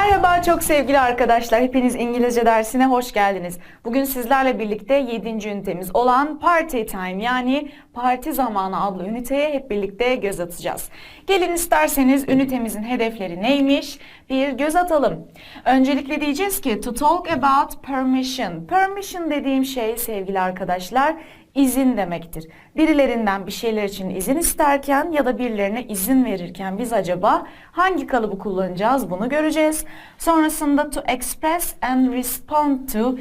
Merhaba çok sevgili arkadaşlar. Hepiniz İngilizce dersine hoş geldiniz. Bugün sizlerle birlikte 7. ünitemiz olan Party Time yani Parti Zamanı adlı üniteye hep birlikte göz atacağız. Gelin isterseniz ünitemizin hedefleri neymiş? Bir göz atalım. Öncelikle diyeceğiz ki to talk about permission. Permission dediğim şey sevgili arkadaşlar izin demektir. Birilerinden bir şeyler için izin isterken ya da birilerine izin verirken biz acaba hangi kalıbı kullanacağız bunu göreceğiz. Sonrasında to express and respond to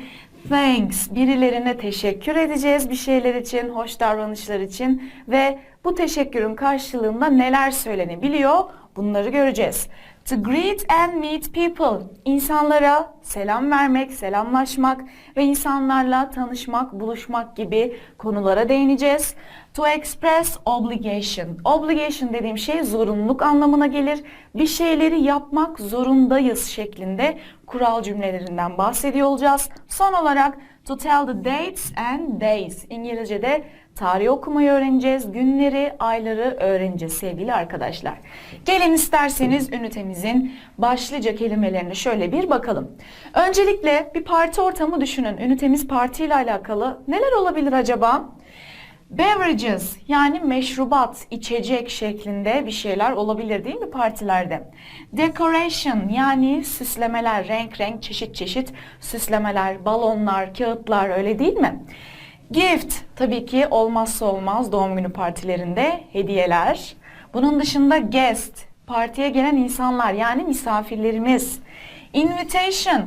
thanks. Birilerine teşekkür edeceğiz bir şeyler için, hoş davranışlar için ve bu teşekkürün karşılığında neler söylenebiliyor bunları göreceğiz. To greet and meet people. İnsanlara selam vermek, selamlaşmak ve insanlarla tanışmak, buluşmak gibi konulara değineceğiz. To express obligation. Obligation dediğim şey zorunluluk anlamına gelir. Bir şeyleri yapmak zorundayız şeklinde kural cümlelerinden bahsediyor olacağız. Son olarak to tell the dates and days. İngilizce'de tarih okumayı öğreneceğiz, günleri, ayları öğreneceğiz sevgili arkadaşlar. Gelin isterseniz ünitemizin başlıca kelimelerine şöyle bir bakalım. Öncelikle bir parti ortamı düşünün. Ünitemiz parti ile alakalı. Neler olabilir acaba? Beverages yani meşrubat, içecek şeklinde bir şeyler olabilir değil mi partilerde? Decoration yani süslemeler, renk renk çeşit çeşit süslemeler, balonlar, kağıtlar öyle değil mi? Gift tabii ki olmazsa olmaz doğum günü partilerinde hediyeler. Bunun dışında guest partiye gelen insanlar yani misafirlerimiz. Invitation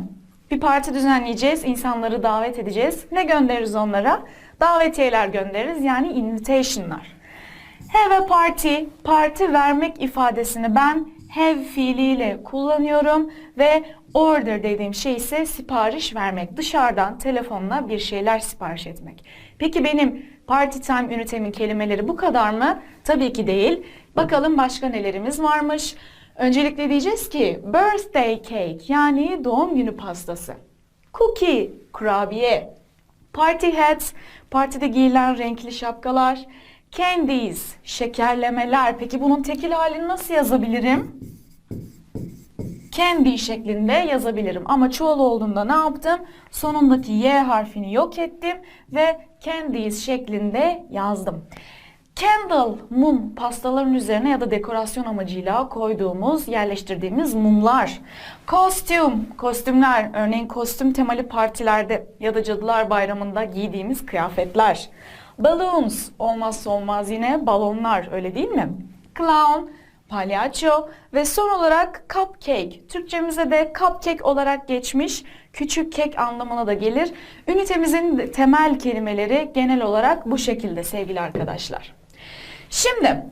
bir parti düzenleyeceğiz, insanları davet edeceğiz. Ne göndeririz onlara? Davetiyeler göndeririz yani invitation'lar. Have a party, parti vermek ifadesini ben have fiiliyle kullanıyorum ve order dediğim şey ise sipariş vermek. Dışarıdan telefonla bir şeyler sipariş etmek. Peki benim party time ünitemin kelimeleri bu kadar mı? Tabii ki değil. Bakalım başka nelerimiz varmış. Öncelikle diyeceğiz ki birthday cake yani doğum günü pastası. Cookie, kurabiye. Party hats, partide giyilen renkli şapkalar. Candies, şekerlemeler. Peki bunun tekil halini nasıl yazabilirim? Candy şeklinde yazabilirim. Ama çoğul olduğunda ne yaptım? Sonundaki Y harfini yok ettim ve candies şeklinde yazdım. Candle, mum, pastaların üzerine ya da dekorasyon amacıyla koyduğumuz, yerleştirdiğimiz mumlar. Kostüm, kostümler, örneğin kostüm temalı partilerde ya da Cadılar Bayramı'nda giydiğimiz kıyafetler. Balloons, olmazsa olmaz yine balonlar, öyle değil mi? Clown, palyaço ve son olarak cupcake. Türkçemize de cupcake olarak geçmiş küçük kek anlamına da gelir. Ünitemizin temel kelimeleri genel olarak bu şekilde sevgili arkadaşlar. Şimdi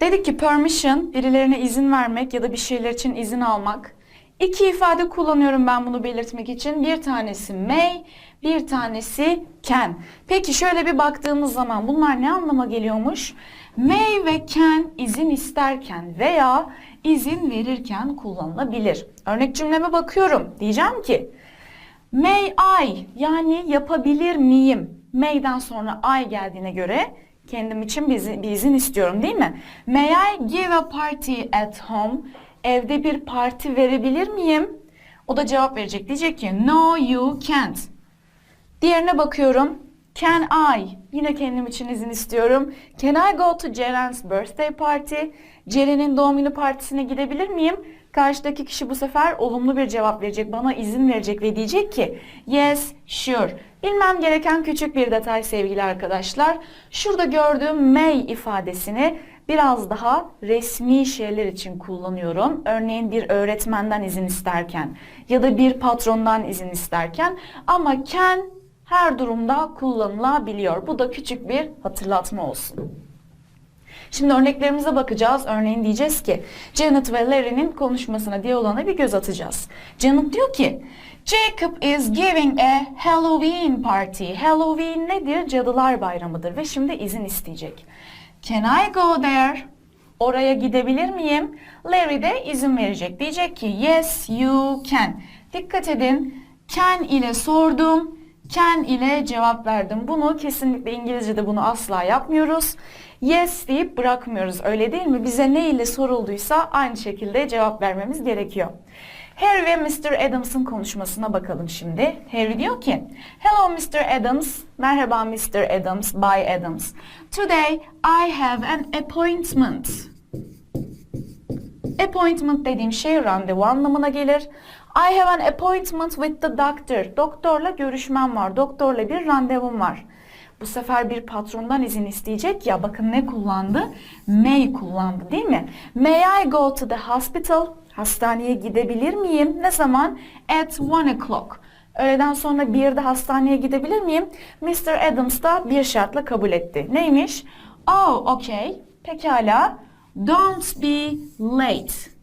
dedik ki permission birilerine izin vermek ya da bir şeyler için izin almak. İki ifade kullanıyorum ben bunu belirtmek için. Bir tanesi may, bir tanesi can. Peki şöyle bir baktığımız zaman bunlar ne anlama geliyormuş? May ve can izin isterken veya izin verirken kullanılabilir. Örnek cümleme bakıyorum. Diyeceğim ki May I yani yapabilir miyim? May'den sonra I geldiğine göre kendim için bir, bir izin istiyorum değil mi? May I give a party at home? Evde bir parti verebilir miyim? O da cevap verecek. Diyecek ki no you can't. Diğerine bakıyorum. Can I? Yine kendim için izin istiyorum. Can I go to Ceren's birthday party? Ceren'in doğum günü partisine gidebilir miyim? Karşıdaki kişi bu sefer olumlu bir cevap verecek, bana izin verecek ve diyecek ki yes, sure. Bilmem gereken küçük bir detay sevgili arkadaşlar. Şurada gördüğüm may ifadesini biraz daha resmi şeyler için kullanıyorum. Örneğin bir öğretmenden izin isterken ya da bir patrondan izin isterken ama can her durumda kullanılabiliyor. Bu da küçük bir hatırlatma olsun. Şimdi örneklerimize bakacağız. Örneğin diyeceğiz ki Janet ve Larry'nin konuşmasına, diyaloğuna bir göz atacağız. Janet diyor ki Jacob is giving a Halloween party. Halloween nedir? Cadılar bayramıdır ve şimdi izin isteyecek. Can I go there? Oraya gidebilir miyim? Larry de izin verecek. Diyecek ki yes you can. Dikkat edin. Can ile sordum. Can ile cevap verdim. Bunu kesinlikle İngilizce'de bunu asla yapmıyoruz. Yes deyip bırakmıyoruz öyle değil mi? Bize ne ile sorulduysa aynı şekilde cevap vermemiz gerekiyor. Harry ve Mr. Adams'ın konuşmasına bakalım şimdi. Harry diyor ki, Hello Mr. Adams, merhaba Mr. Adams, Bay Adams. Today I have an appointment. Appointment dediğim şey randevu anlamına gelir. I have an appointment with the doctor. Doktorla görüşmem var. Doktorla bir randevum var. Bu sefer bir patrondan izin isteyecek ya bakın ne kullandı? May kullandı değil mi? May I go to the hospital? Hastaneye gidebilir miyim? Ne zaman? At one o'clock. Öğleden sonra bir de hastaneye gidebilir miyim? Mr. Adams da bir şartla kabul etti. Neymiş? Oh, okay. Pekala. Don't be late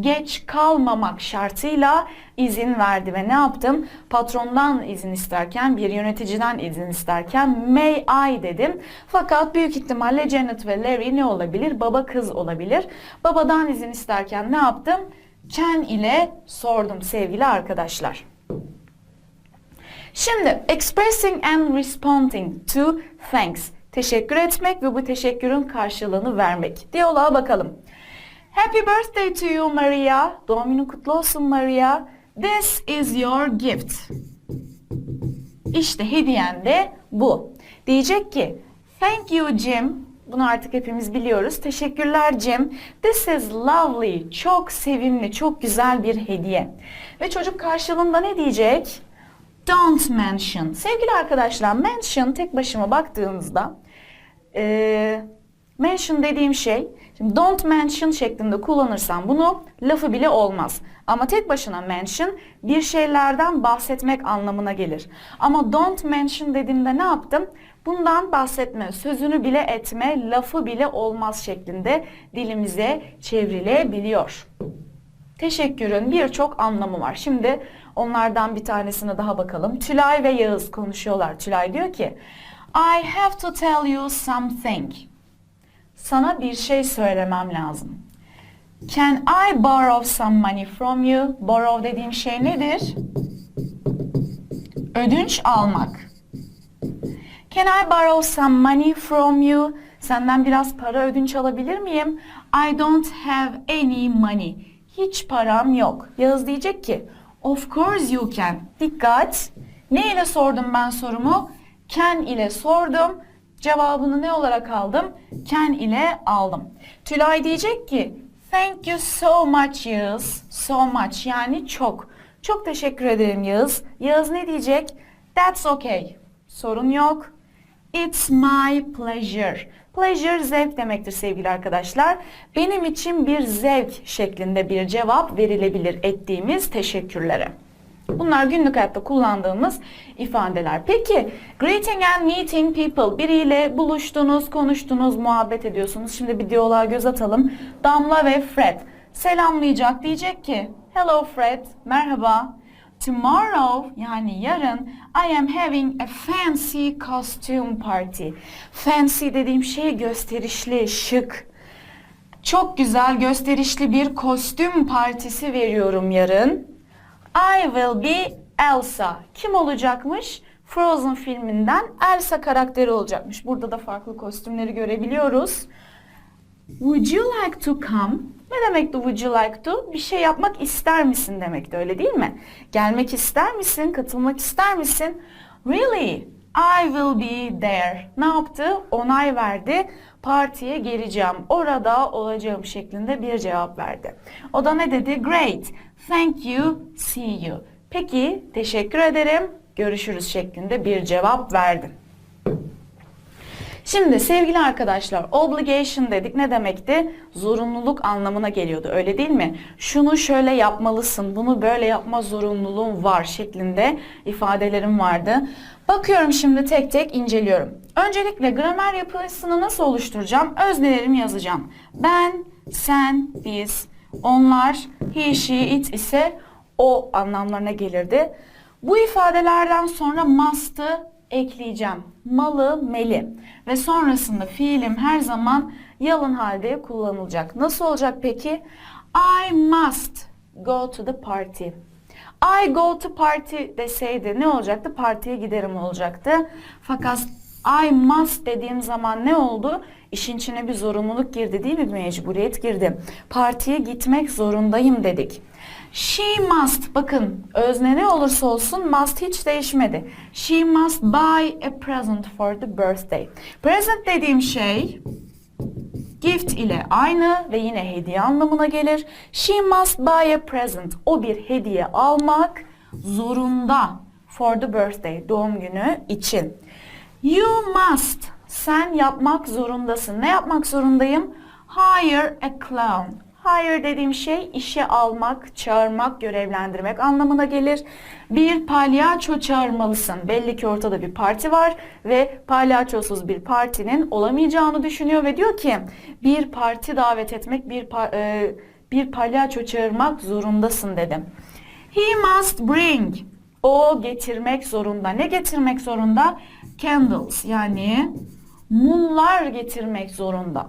geç kalmamak şartıyla izin verdi ve ne yaptım? Patrondan izin isterken, bir yöneticiden izin isterken may I dedim. Fakat büyük ihtimalle Janet ve Larry ne olabilir? Baba kız olabilir. Babadan izin isterken ne yaptım? Can ile sordum sevgili arkadaşlar. Şimdi expressing and responding to thanks. Teşekkür etmek ve bu teşekkürün karşılığını vermek. Diyaloğa bakalım. Happy birthday to you Maria. Doğum günün kutlu olsun Maria. This is your gift. İşte hediyen de bu. Diyecek ki thank you Jim. Bunu artık hepimiz biliyoruz. Teşekkürler Jim. This is lovely. Çok sevimli, çok güzel bir hediye. Ve çocuk karşılığında ne diyecek? Don't mention. Sevgili arkadaşlar mention tek başıma baktığımızda e, mention dediğim şey şimdi don't mention şeklinde kullanırsam bunu lafı bile olmaz. Ama tek başına mention bir şeylerden bahsetmek anlamına gelir. Ama don't mention dediğimde ne yaptım? Bundan bahsetme, sözünü bile etme, lafı bile olmaz şeklinde dilimize çevrilebiliyor. Teşekkürün birçok anlamı var. Şimdi onlardan bir tanesine daha bakalım. Tülay ve Yağız konuşuyorlar. Tülay diyor ki, I have to tell you something. Sana bir şey söylemem lazım. Can I borrow some money from you? Borrow dediğim şey nedir? Ödünç almak. Can I borrow some money from you? Senden biraz para ödünç alabilir miyim? I don't have any money. Hiç param yok. Yağız diyecek ki, of course you can. Dikkat. Ne ile sordum ben sorumu? Can ile sordum. Cevabını ne olarak aldım? Can ile aldım. Tülay diyecek ki, thank you so much Yağız. So much yani çok. Çok teşekkür ederim Yağız. Yağız ne diyecek? That's okay. Sorun yok. It's my pleasure. Pleasure zevk demektir sevgili arkadaşlar. Benim için bir zevk şeklinde bir cevap verilebilir ettiğimiz teşekkürlere. Bunlar günlük hayatta kullandığımız ifadeler. Peki, greeting and meeting people. Biriyle buluştunuz, konuştunuz, muhabbet ediyorsunuz. Şimdi bir diyaloğa göz atalım. Damla ve Fred selamlayacak diyecek ki, Hello Fred, merhaba. Tomorrow yani yarın I am having a fancy costume party. Fancy dediğim şey gösterişli, şık. Çok güzel gösterişli bir kostüm partisi veriyorum yarın. I will be Elsa. Kim olacakmış? Frozen filminden Elsa karakteri olacakmış. Burada da farklı kostümleri görebiliyoruz. Would you like to come? Ne demekti would you like to? Bir şey yapmak ister misin demekti öyle değil mi? Gelmek ister misin? Katılmak ister misin? Really? I will be there. Ne yaptı? Onay verdi. Partiye geleceğim. Orada olacağım şeklinde bir cevap verdi. O da ne dedi? Great. Thank you. See you. Peki, teşekkür ederim. Görüşürüz şeklinde bir cevap verdi. Şimdi sevgili arkadaşlar obligation dedik ne demekti? Zorunluluk anlamına geliyordu öyle değil mi? Şunu şöyle yapmalısın, bunu böyle yapma zorunluluğun var şeklinde ifadelerim vardı. Bakıyorum şimdi tek tek inceliyorum. Öncelikle gramer yapısını nasıl oluşturacağım? Öznelerimi yazacağım. Ben, sen, biz, onlar, he, she, it ise o anlamlarına gelirdi. Bu ifadelerden sonra must'ı ekleyeceğim. Malı, meli ve sonrasında fiilim her zaman yalın halde kullanılacak. Nasıl olacak peki? I must go to the party. I go to party deseydi ne olacaktı? Partiye giderim olacaktı. Fakat I must dediğim zaman ne oldu? İşin içine bir zorunluluk girdi değil mi? Bir mecburiyet girdi. Partiye gitmek zorundayım dedik. She must, bakın özne ne olursa olsun must hiç değişmedi. She must buy a present for the birthday. Present dediğim şey gift ile aynı ve yine hediye anlamına gelir. She must buy a present. O bir hediye almak zorunda for the birthday, doğum günü için. You must, sen yapmak zorundasın. Ne yapmak zorundayım? Hire a clown. Hire dediğim şey işe almak, çağırmak, görevlendirmek anlamına gelir. Bir palyaço çağırmalısın. Belli ki ortada bir parti var ve palyaçosuz bir partinin olamayacağını düşünüyor ve diyor ki bir parti davet etmek, bir pa- e, bir palyaço çağırmak zorundasın dedim. He must bring. O getirmek zorunda. Ne getirmek zorunda? Candles yani mumlar getirmek zorunda.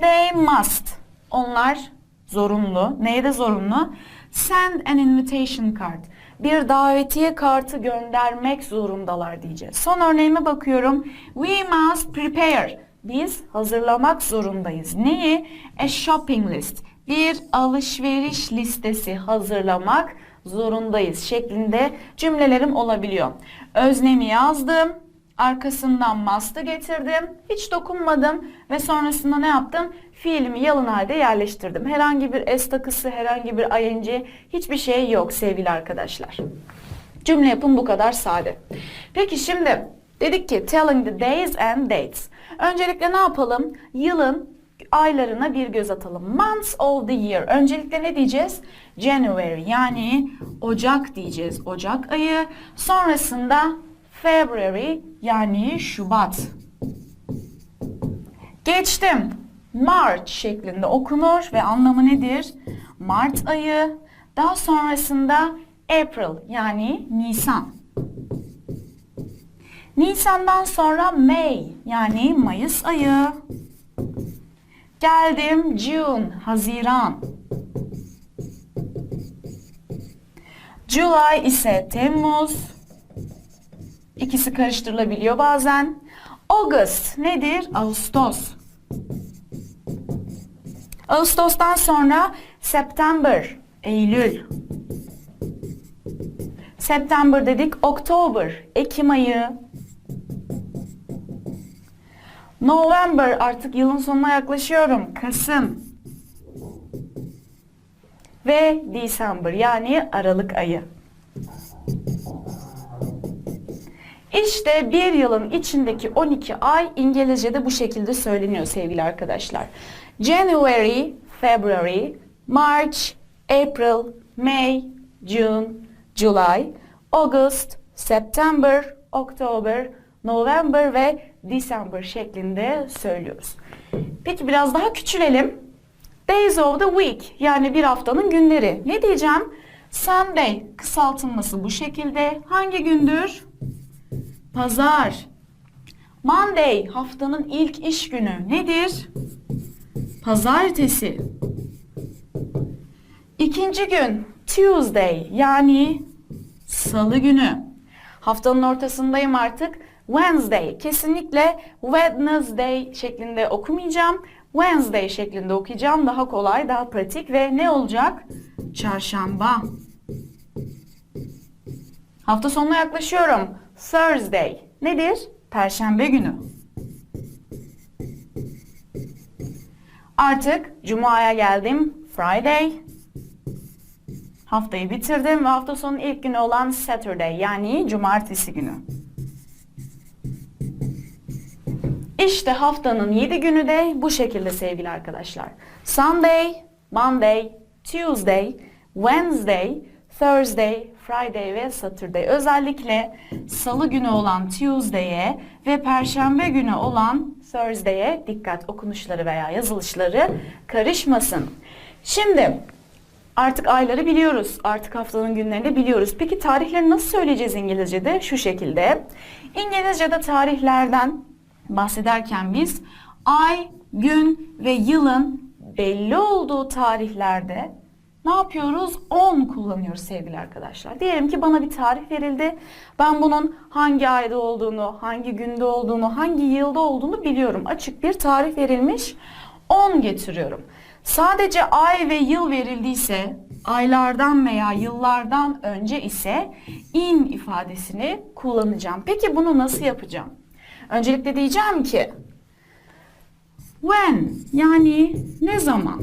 They must. Onlar zorunlu. Neye de zorunlu? Send an invitation card. Bir davetiye kartı göndermek zorundalar diyeceğiz. Son örneğime bakıyorum. We must prepare. Biz hazırlamak zorundayız. Neyi? A shopping list. Bir alışveriş listesi hazırlamak zorundayız şeklinde cümlelerim olabiliyor. Öznemi yazdım. Arkasından must'ı getirdim. Hiç dokunmadım ve sonrasında ne yaptım? Fiilimi yalın halde yerleştirdim. Herhangi bir s takısı, herhangi bir ing hiçbir şey yok sevgili arkadaşlar. Cümle yapım bu kadar sade. Peki şimdi dedik ki telling the days and dates. Öncelikle ne yapalım? Yılın aylarına bir göz atalım. Months of the year. Öncelikle ne diyeceğiz? January yani Ocak diyeceğiz. Ocak ayı. Sonrasında February yani Şubat. Geçtim. March şeklinde okunur ve anlamı nedir? Mart ayı. Daha sonrasında April yani Nisan. Nisan'dan sonra May yani Mayıs ayı. Geldim June, Haziran. July ise Temmuz. İkisi karıştırılabiliyor bazen. August nedir? Ağustos. Ağustos'tan sonra September, Eylül. September dedik, October, Ekim ayı. November artık yılın sonuna yaklaşıyorum. Kasım. Ve December yani Aralık ayı. İşte bir yılın içindeki 12 ay İngilizce'de bu şekilde söyleniyor sevgili arkadaşlar. January, February, March, April, May, June, July, August, September, October, November ve December şeklinde söylüyoruz. Peki biraz daha küçülelim. Days of the week yani bir haftanın günleri. Ne diyeceğim? Sunday kısaltılması bu şekilde. Hangi gündür? Pazar. Monday haftanın ilk iş günü. Nedir? Pazartesi. İkinci gün Tuesday yani salı günü. Haftanın ortasındayım artık. Wednesday. Kesinlikle Wednesday şeklinde okumayacağım. Wednesday şeklinde okuyacağım. Daha kolay, daha pratik ve ne olacak? Çarşamba. Hafta sonuna yaklaşıyorum. Thursday. Nedir? Perşembe günü. Artık Cuma'ya geldim. Friday. Haftayı bitirdim ve hafta sonunun ilk günü olan Saturday yani Cumartesi günü. İşte haftanın 7 günü de bu şekilde sevgili arkadaşlar. Sunday, Monday, Tuesday, Wednesday, Thursday, Friday ve Saturday. Özellikle salı günü olan Tuesday'e ve perşembe günü olan Thursday'e dikkat okunuşları veya yazılışları karışmasın. Şimdi artık ayları biliyoruz. Artık haftanın günlerini de biliyoruz. Peki tarihleri nasıl söyleyeceğiz İngilizce'de? Şu şekilde. İngilizce'de tarihlerden bahsederken biz ay, gün ve yılın belli olduğu tarihlerde ne yapıyoruz? 10 kullanıyoruz sevgili arkadaşlar. Diyelim ki bana bir tarih verildi. Ben bunun hangi ayda olduğunu, hangi günde olduğunu, hangi yılda olduğunu biliyorum. Açık bir tarih verilmiş. 10 getiriyorum. Sadece ay ve yıl verildiyse, aylardan veya yıllardan önce ise in ifadesini kullanacağım. Peki bunu nasıl yapacağım? Öncelikle diyeceğim ki when yani ne zaman?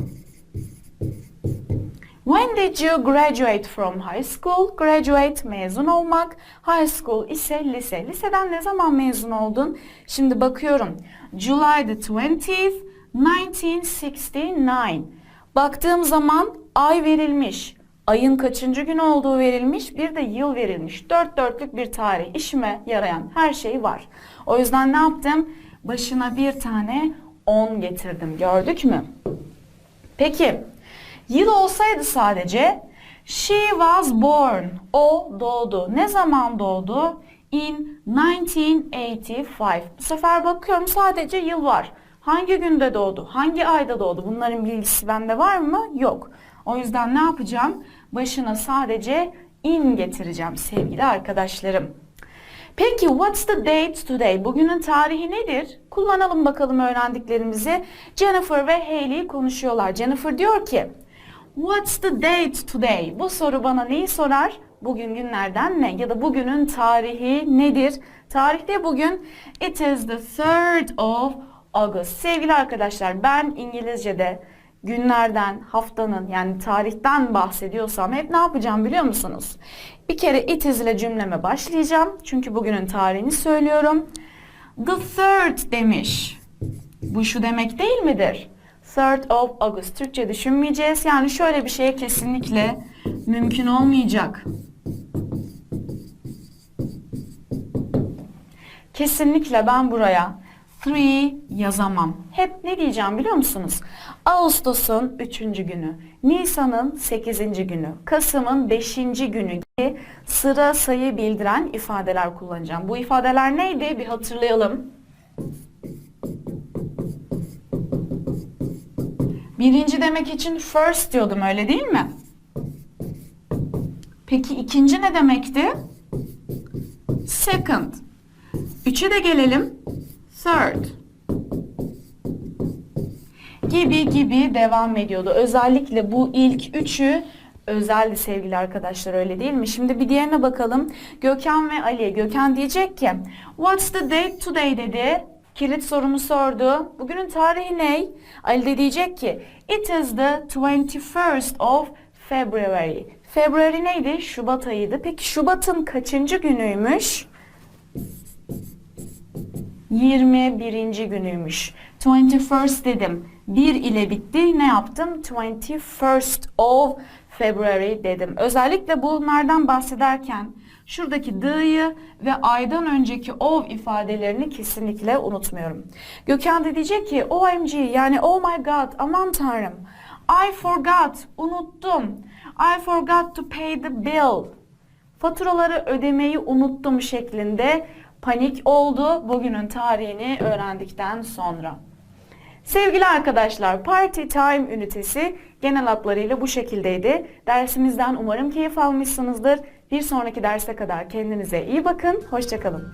When did you graduate from high school? Graduate mezun olmak. High school ise lise. Liseden ne zaman mezun oldun? Şimdi bakıyorum. July the 20th, 1969. Baktığım zaman ay verilmiş. Ayın kaçıncı gün olduğu verilmiş. Bir de yıl verilmiş. Dört dörtlük bir tarih. İşime yarayan her şey var. O yüzden ne yaptım? Başına bir tane 10 getirdim. Gördük mü? Peki Yıl olsaydı sadece she was born. O doğdu. Ne zaman doğdu? In 1985. Bu sefer bakıyorum sadece yıl var. Hangi günde doğdu? Hangi ayda doğdu? Bunların bilgisi bende var mı? Yok. O yüzden ne yapacağım? Başına sadece in getireceğim sevgili arkadaşlarım. Peki what's the date today? Bugünün tarihi nedir? Kullanalım bakalım öğrendiklerimizi. Jennifer ve Hayley konuşuyorlar. Jennifer diyor ki What's the date today? Bu soru bana neyi sorar? Bugün günlerden ne? Ya da bugünün tarihi nedir? Tarihte bugün it is the 3rd of August. Sevgili arkadaşlar ben İngilizce'de günlerden, haftanın yani tarihten bahsediyorsam hep ne yapacağım biliyor musunuz? Bir kere it is ile cümleme başlayacağım. Çünkü bugünün tarihini söylüyorum. The third demiş. Bu şu demek değil midir? 3rd of August. Türkçe düşünmeyeceğiz. Yani şöyle bir şey kesinlikle mümkün olmayacak. Kesinlikle ben buraya 3 yazamam. Hep ne diyeceğim biliyor musunuz? Ağustos'un 3. günü, Nisan'ın 8. günü, Kasım'ın 5. günü gibi sıra sayı bildiren ifadeler kullanacağım. Bu ifadeler neydi? Bir hatırlayalım. Birinci demek için first diyordum öyle değil mi? Peki ikinci ne demekti? Second. Üçe de gelelim. Third. Gibi gibi devam ediyordu. Özellikle bu ilk üçü özeldi sevgili arkadaşlar öyle değil mi? Şimdi bir diğerine bakalım. Gökhan ve Ali. Gökhan diyecek ki What's the date today dedi. Kilit sorumu sordu. Bugünün tarihi ne? Ali de diyecek ki It is the 21st of February. February neydi? Şubat ayıydı. Peki Şubat'ın kaçıncı günüymüş? 21. günüymüş. 21st dedim. 1 ile bitti. Ne yaptım? 21st of February dedim. Özellikle bunlardan bahsederken şuradaki the'yı ve aydan önceki of ifadelerini kesinlikle unutmuyorum. Gökhan da diyecek ki OMG yani oh my god aman tanrım. I forgot unuttum. I forgot to pay the bill. Faturaları ödemeyi unuttum şeklinde panik oldu bugünün tarihini öğrendikten sonra. Sevgili arkadaşlar, Party Time ünitesi genel hatlarıyla bu şekildeydi. Dersimizden umarım keyif almışsınızdır. Bir sonraki derse kadar kendinize iyi bakın, hoşçakalın.